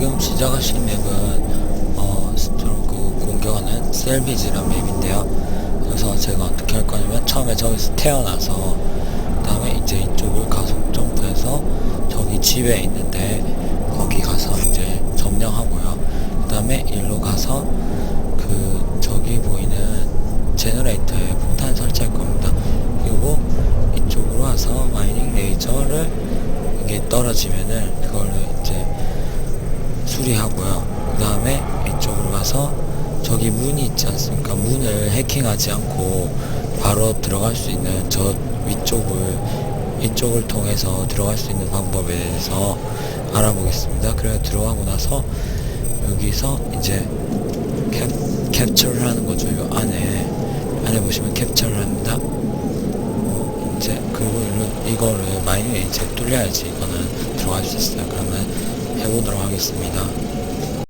지금 시작하신 맵은 어, 스트로크 공격하는 셀비지란 맵인데요. 그래서 제가 어떻게 할 거냐면 처음에 저기서 태어나서 그 다음에 이제 이쪽을 가속 점프해서 저기 집에 있는데 거기 가서 이제 점령하고요. 그 다음에 일로 가서 그 저기 보이는 제너레이터에 폭탄 설치할 겁니다. 그리고 이쪽으로 와서 마이닝 레이저를 이게 떨어지면은 그걸로 수리하고요. 그 다음에 이쪽으로 가서 저기 문이 있지 않습니까? 문을 해킹하지 않고 바로 들어갈 수 있는 저 위쪽을 이쪽을 통해서 들어갈 수 있는 방법에 대해서 알아보겠습니다. 그래서 들어가고 나서 여기서 이제 캡, 캡처를 하는 거죠. 이 안에 안에 보시면 캡처를 합니다. 어, 이제 그리고 이거를 마이너에 이제 뚫려야지 이거는 들어갈 수 있어요. 그러면 해보도록 하겠습니다.